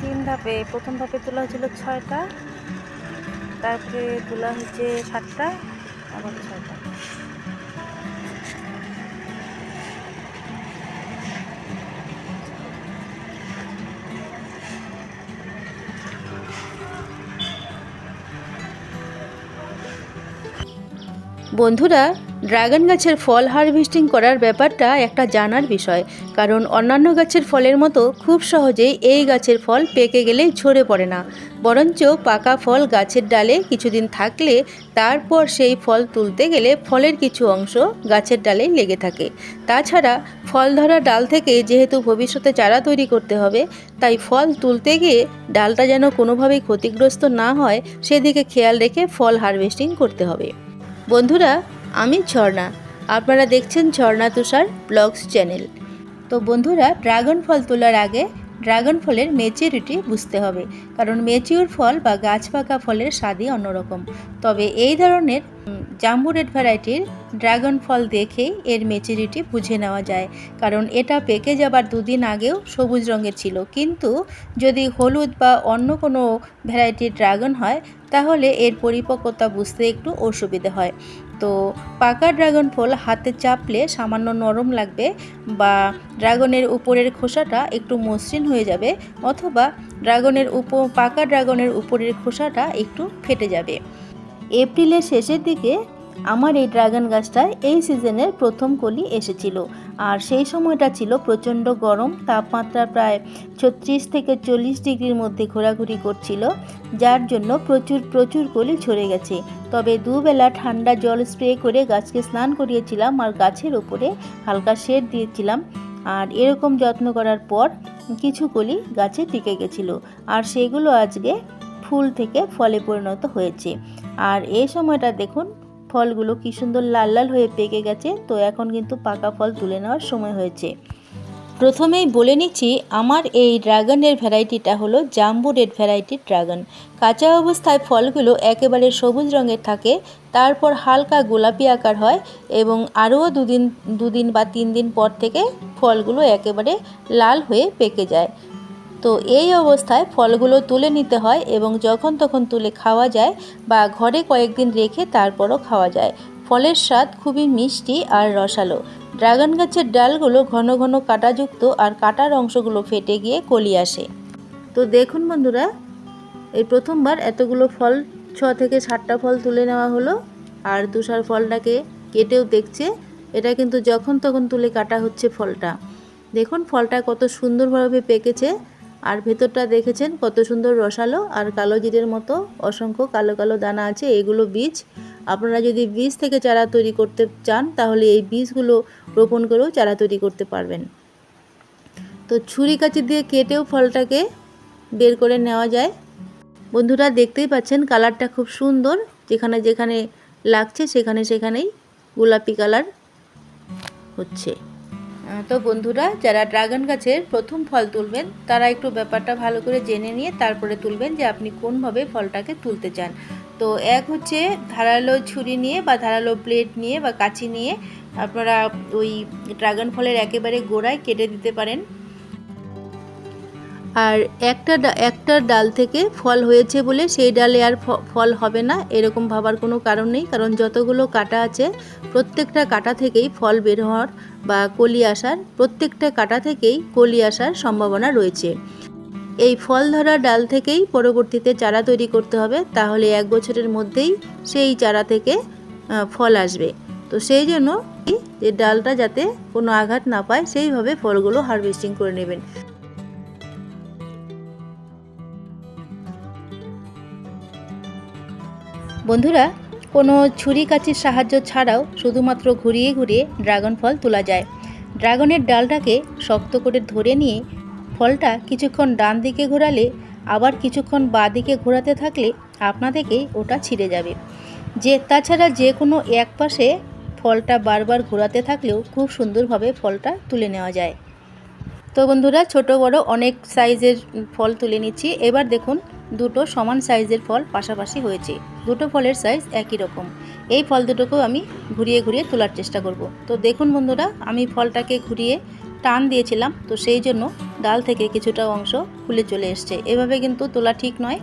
তিন ধাপে প্রথম ধাপে তোলা হয়েছিল ছয়টা তারপরে তোলা হয়েছে সাতটা আবার ছয়টা। বন্ধুরা ড্রাগন গাছের ফল হারভেস্টিং করার ব্যাপারটা একটা জানার বিষয়, কারণ অন্যান্য গাছের ফলের মতো খুব সহজেই এই গাছের ফল পেকে গেলেই ঝরে পড়ে না। বরঞ্চ পাকা ফল গাছের ডালে কিছুদিন থাকলে, তারপর সেই ফল তুলতে গেলে ফলের কিছু অংশ গাছের ডালে লেগে থাকে। তাছাড়া ফল ধরা ডাল থেকে যেহেতু ভবিষ্যতে চারা তৈরি করতে হবে, তাই ফল তুলতে গিয়ে ডালটা যেন কোনোভাবেই ক্ষতিগ্রস্ত না হয়, সেদিকে খেয়াল রেখে ফল হারভেস্টিং করতে হবে। বন্ধুরা আমি ঝর্ণা। আপনারা দেখছেন ঝর্ণা তুষার ব্লগস চ্যানেল। তো বন্ধুরা, ড্রাগন ফল তোলার আগে ড্রাগন ফলের মেচিউরিটি বুঝতে হবে। কারণ মেচিউর ফল বা গাছ পাকা ফলের স্বাদই অন্যরকম। তবে এই ধরনের জাম্বু রেড ভ্যারাইটির ড্রাগন ফল দেখেই এর মেচুরিটি বুঝে নেওয়া যায়। কারণ এটা পেকে যাবার দুদিন আগেও সবুজ রঙের ছিল। কিন্তু যদি হলুদ বা অন্য কোনো ভ্যারাইটির ড্রাগন হয়, তাহলে এর পরিপক্কতা বুঝতে একটু অসুবিধে হয়। তো পাকা ড্রাগন ফল হাতে চাপলে সামান্য নরম লাগবে বা ড্রাগনের উপরের খোসাটা একটু মসৃণ হয়ে যাবে অথবা ড্রাগনের উপ, পাকা ড্রাগনের উপরের খোসাটা একটু ফেটে যাবে। এপ্রিলের শেষের দিকে আমার এই ড্রাগন গাছটায় এই সিজনের প্রথম কলি এসেছিল। আর সেই সময়টা ছিল প্রচণ্ড গরম, তাপমাত্রা প্রায় ছত্রিশ থেকে চল্লিশ ডিগ্রির মধ্যে ঘোরাঘুরি করছিল, যার জন্য প্রচুর প্রচুর কলি ঝরে গেছে। তবে দুবেলা ঠান্ডা জল স্প্রে করে গাছকে স্নান করিয়েছিলাম আর গাছের ওপরে হালকা শেড দিয়েছিলাম। আর এরকম যত্ন করার পর কিছু কলি গাছে টিকে গেছিল, আর সেগুলো আজকে ফুল থেকে ফলে পরিণত হয়েছে। আর এই সময়টা দেখুন ফলগুলো কি সুন্দর লাল লাল হয়ে পেকে গেছে, তো এখন কিন্তু পাকা ফল তুলে নেওয়ার সময় হয়েছে। প্রথমেই বলে নিচ্ছি, আমার এই ড্রাগনের ভ্যারাইটিটা হলো জাম্বু রেড ভ্যারাইটির ড্রাগন। কাঁচা অবস্থায় ফলগুলো একেবারে সবুজ রঙের থাকে, তারপর হালকা গোলাপি আকার হয় এবং আরও দুদিন দুদিন বা তিন দিন পর থেকে ফলগুলো একেবারে লাল হয়ে পেকে যায়। তো এই অবস্থায় ফলগুলো তুলে নিতে হয় এবং যখন তখন তুলে খাওয়া যায় বা ঘরে কয়েকদিন রেখে তারপরও খাওয়া যায়। ফলের স্বাদ খুবই মিষ্টি আর রসালো। ড্রাগন গাছের ডালগুলো ঘন ঘন কাঁটাযুক্ত আর কাটার অংশগুলো ফেটে গিয়ে কলি আসে। তো দেখুন বন্ধুরা, এই প্রথমবার এতগুলো ফল, ছ থেকে সাতটা ফল তুলে নেওয়া হলো আর তুষার ফলটাকে কেটেও দেখছে। এটা কিন্তু যখন তখন তুলে কাটা হচ্ছে ফলটা। দেখুন ফলটা কত সুন্দরভাবে পেকেছে। আর ভেতরটা দেখেছেন? কত সুন্দর রসালো আর কালো জিরের মতো, অসংখ্য কালো কালো দানা আছে, এগুলো বীজ। আপনারা যদি বীজ থেকে চারা তৈরি করতে চান, তাহলে এই বীজগুলো রোপণ করেও চারা তৈরি করতে পারবেন। তো ছুরি কাচি দিয়ে কেটেও ফলটাকে বের করে নেওয়া যায়। বন্ধুরা, দেখতেই পাচ্ছেন কালারটা খুব সুন্দর। যেখানে যেখানে লাগছে, সেখানে সেখানেই গোলাপি কালার হচ্ছে। তো বন্ধুরা, যারা ড্রাগন গাছের প্রথম ফল তুলবেন, তারা একটু ব্যাপারটা ভালো করে জেনে নিয়ে তারপরে তুলবেন যে আপনি কোনভাবে ফলটাকে তুলতে চান। তো এক হচ্ছে ধারালো ছুরি নিয়ে বা ধারালো প্লেট নিয়ে বা কাঁচি নিয়ে আপনারা ওই ড্রাগন ফলের একেবারে গোড়ায় কেটে দিতে পারেন। আর একটা একটা ডাল থেকে ফল হয়েছে বলে সেই ডালে আর ফল হবে না, এরকম ভাবার কোনো কারণ নেই। কারণ যতগুলো কাটা আছে, প্রত্যেকটা কাটা থেকেই ফল বের হওয়ার বা কলি আসার, প্রত্যেকটা কাটা থেকেই কলি আসার সম্ভাবনা রয়েছে। এই ফল ধরা ডাল থেকেই পরবর্তীতে চারা তৈরি করতে হবে, তাহলে এক বছরের মধ্যেই সেই চারা থেকে ফল আসবে। তো সেই জন্য যে ডালটা যাতে কোনো আঘাত না পায়, সেইভাবে ফলগুলো হারভেস্টিং করে নেবেন। বন্ধুরা, কোনো ছুরি কাচির সাহায্য ছাড়াও শুধুমাত্র ঘুরিয়ে ঘুরিয়ে ড্রাগন ফল তোলা যায়। ড্রাগনের ডালটাকে শক্ত করে ধরে নিয়ে ফলটা কিছুক্ষণ ডান দিকে ঘোরালে, আবার কিছুক্ষণ বাঁ দিকে ঘোরাতে থাকলে আপনা থেকেই ওটা ছিঁড়ে যাবে। যে, তাছাড়া যে কোনো এক পাশে ফলটা বারবার ঘোরাতে থাকলেও খুব সুন্দরভাবে ফলটা তুলে নেওয়া যায়। তো বন্ধুরা, ছোট, বড় অনেক সাইজের ফল তুলে নিচ্ছি। এবার দেখুন, দুটো সমান সাইজের ফল পাশাপাশি হয়েছে। দুটো ফলের সাইজ একই রকম। এই ফল দুটোকেও আমি ঘুরিয়ে ঘুরিয়ে তোলার চেষ্টা করব। তো দেখুন বন্ধুরা, আমি ফলটাকে ঘুরিয়ে টান দিয়েছিলাম। তো সেই জন্য ডাল থেকে কিছুটা অংশ খুলে চলে এসছে। এভাবে কিন্তু তোলা ঠিক নয়।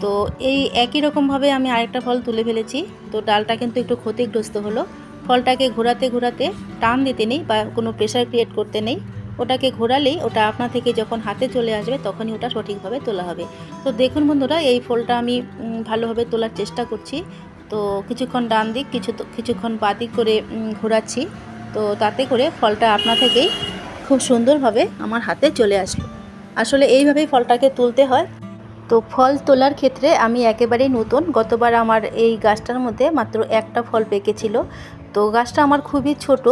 তো এই একই রকমভাবে আমি আরেকটা ফল তুলে ফেলেছি। তো ডালটা কিন্তু একটু ক্ষতিগ্রস্ত হলো। ফলটাকে ঘোরাতে ঘোরাতে টান দিতে নেই বা কোনো প্রেশার ক্রিয়েট করতে নেই। ওটাকে ঘোরালেই ওটা আপনা থেকে যখন হাতে চলে আসবে তখনই ওটা সঠিকভাবে তোলা হবে। তো দেখুন বন্ধুরা, এই ফলটা আমি ভালোভাবে তোলার চেষ্টা করছি। তো কিছুক্ষণ ডান দিক, কিছু কিছুক্ষণ বাদিক করে ঘোরাচ্ছি। তো তাতে করে ফলটা আপনা থেকেই খুব সুন্দরভাবে আমার হাতে চলে আসলো। আসলে এইভাবেই ফলটাকে তুলতে হয়। তো ফল তোলার ক্ষেত্রে আমি একেবারেই নতুন। গতবার আমার এই গাছটার মধ্যে মাত্র একটা ফল পেকেছিল। তো গাছটা আমার খুবই ছোট।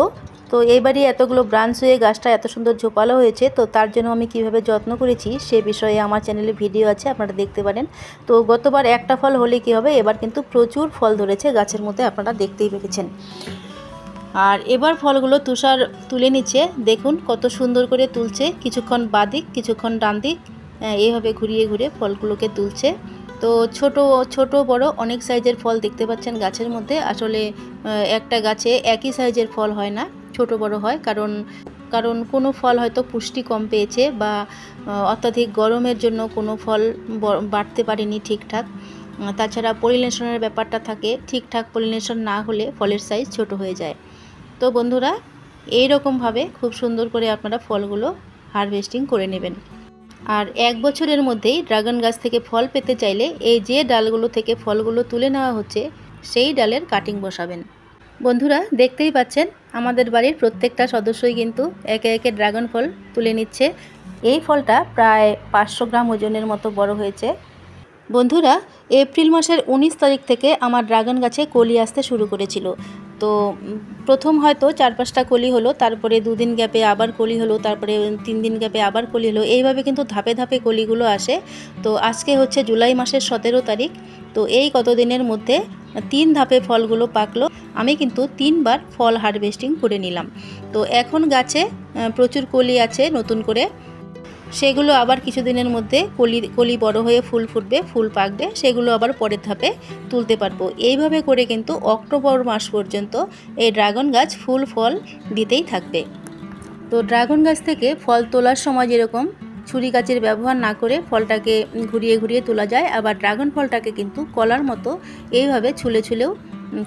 তো এইবারই এতগুলো ব্রাঞ্চ হয়ে গাছটা এত সুন্দর ঝোপালো হয়েছে, তো তার জন্য আমি কীভাবে যত্ন করেছি সে বিষয়ে আমার চ্যানেলে ভিডিও আছে, আপনারা দেখতে পারেন। তো গতবার একটা ফল হলে কী হবে, এবার কিন্তু প্রচুর ফল ধরেছে গাছের মধ্যে, আপনারা দেখতেই পেরেছেন। আর এবার ফলগুলো তুষার তুলে নিচ্ছে, দেখুন কত সুন্দর করে তুলছে, কিছুক্ষণ বাদিক, কিছুক্ষণ ডান দিক এইভাবে ঘুরিয়ে ঘুরিয়ে ফলগুলোকে তুলছে। তো ছোট ছোট, বড় অনেক সাইজের ফল দেখতে পাচ্ছেন গাছের মধ্যে, আসলে একটা গাছে একই সাইজের ফল হয় না। ছোট বড় হয়, কারণ কারণ কোনো ফল হয়তো পুষ্টি কম পেয়েছে বা অত্যাধিক গরমের জন্য কোনো ফল বাড়তে পারেনি ঠিকঠাক। তাছাড়া পলিনেশনের ব্যাপারটা থাকে, ঠিকঠাক পলিনেশন না হলে ফলের সাইজ ছোট হয়ে যায়। তো বন্ধুরা এই রকমভাবে খুব সুন্দর করে আপনারা ফলগুলো হারভেস্টিং করে নেবেন। আর এক বছরের মধ্যেই ড্রাগন গাছ থেকে ফল পেতে চাইলে এই যে ডালগুলো থেকে ফলগুলো তুলে নেওয়া হচ্ছে, সেই ডালের কাটিং বসাবেন। বন্ধুরা, দেখতেই পাচ্ছেন, আমাদের বাড়ির প্রত্যেকটা সদস্যই কিন্তু একে একে ড্রাগন ফল তুলে নিচ্ছে। এই ফলটা প্রায় পাঁচশো গ্রাম ওজনের মতো বড় হয়েছে। বন্ধুরা, এপ্রিল মাসের উনিশ তারিখ থেকে আমার ড্রাগন গাছে কলি আসতে শুরু করেছিল। তো প্রথম হয়তো চার পাঁচটা কলি হলো, তারপরে দুদিন গ্যাপে আবার কলি হলো, তারপরে তিন দিন গ্যাপে আবার কলি হলো। এইভাবে কিন্তু ধাপে ধাপে কলিগুলো আসে। তো, আজকে হচ্ছে জুলাই মাসের সতেরো তারিখ। তো, এই কতদিনের মধ্যে তিন ধাপে ফলগুলো পাকলো। আমি কিন্তু তিনবার ফল হারভেস্টিং করে নিলাম। তো এখন গাছে প্রচুর কলি আছে নতুন করে। সেগুলো আবার কিছুদিনের মধ্যে কলি কলি বড় হয়ে ফুল ফুটবে, ফুল পাকবে, সেগুলো আবার পরের ধাপে তুলতে পারব। এইভাবে করে কিন্তু অক্টোবর মাস পর্যন্ত এই ড্রাগন গাছ ফুল ফল দিতেই থাকবে। তো ড্রাগন গাছ থেকে ফল তোলার সময় যেরকম ছুরি কাচের ব্যবহার না করে ফলটাকে ঘুরিয়ে ঘুরিয়ে তোলা যায়। আবার ড্রাগন ফলটাকে কিন্তু কলার মতো এইভাবে ছুলে ছুলেও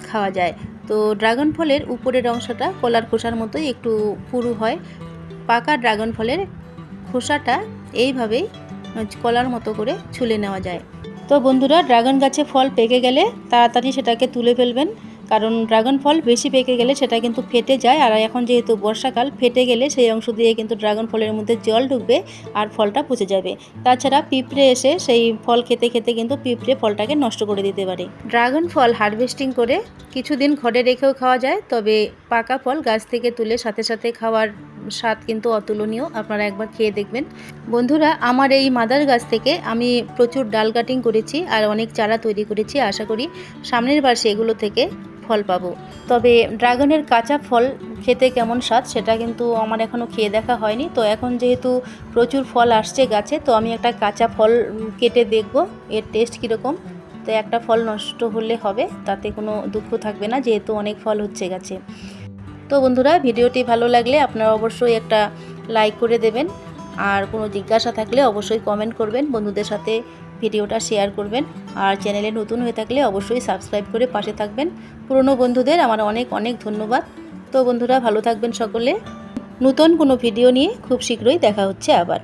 খাওয়া যায়। তো ড্রাগন ফলের উপরের অংশটা কলার খোসার মতোই একটু পুরু হয়। পাকা ড্রাগন ফলের খোসাটা এইভাবেই কলার মতো করে ছুলে নেওয়া যায়। তো বন্ধুরা, ড্রাগন গাছে ফল পেকে গেলে তাড়াতাড়ি সেটাকে তুলে ফেলবেন। কারণ ড্রাগন ফল বেশি পেকে গেলে সেটা কিন্তু ফেটে যায়, আর এখন যেহেতু বর্ষাকাল, ফেটে গেলে সেই অংশ দিয়ে কিন্তু ড্রাগন ফলের মধ্যে জল ঢুকবে আর ফলটা পচে যাবে। তাছাড়া পিঁপড়ে এসে সেই ফল খেতে খেতে কিন্তু পিঁপড়ে ফলটাকে নষ্ট করে দিতে পারে। ড্রাগন ফল হারভেস্টিং করে কিছুদিন ঘরে রেখেও খাওয়া যায়, তবে পাকা ফল গাছ থেকে তুলে সাথে সাথে খাওয়ার স্বাদ কিন্তু অতুলনীয়। আপনারা একবার খেয়ে দেখবেন। বন্ধুরা, আমার এই মাদার গাছ থেকে আমি প্রচুর ডাল কাটিং করেছি আর অনেক চারা তৈরি করেছি, আশা করি সামনের বার সেগুলো থেকে ফল পাবো। তবে ড্রাগনের কাঁচা ফল খেতে কেমন স্বাদ সেটা কিন্তু আমার এখনও খেয়ে দেখা হয়নি। তো এখন যেহেতু প্রচুর ফল আসছে গাছে, তো আমি একটা কাঁচা ফল কেটে দেখব, এর টেস্ট কীরকম। তো একটা ফল নষ্ট হলে হবে, তাতে কোনো দুঃখ থাকবে না, যেহেতু অনেক ফল হচ্ছে গাছে। তো বন্ধুরা, ভিডিওটি ভালো লাগলে আপনারা অবশ্যই একটা লাইক করে দেবেন, আর কোনো জিজ্ঞাসা থাকলে অবশ্যই কমেন্ট করবেন বন্ধুদের সাথে। ভিডিওটা শেয়ার করবেন আর চ্যানেলে নতুন হয়ে থাকলে অবশ্যই সাবস্ক্রাইব করে পাশে থাকবেন। পুরনো বন্ধুদের আমার অনেক অনেক ধন্যবাদ। তো বন্ধুরা ভালো থাকবেন সকলে। নতুন কোনো ভিডিও নিয়ে খুব শীঘ্রই দেখা হচ্ছে আবার।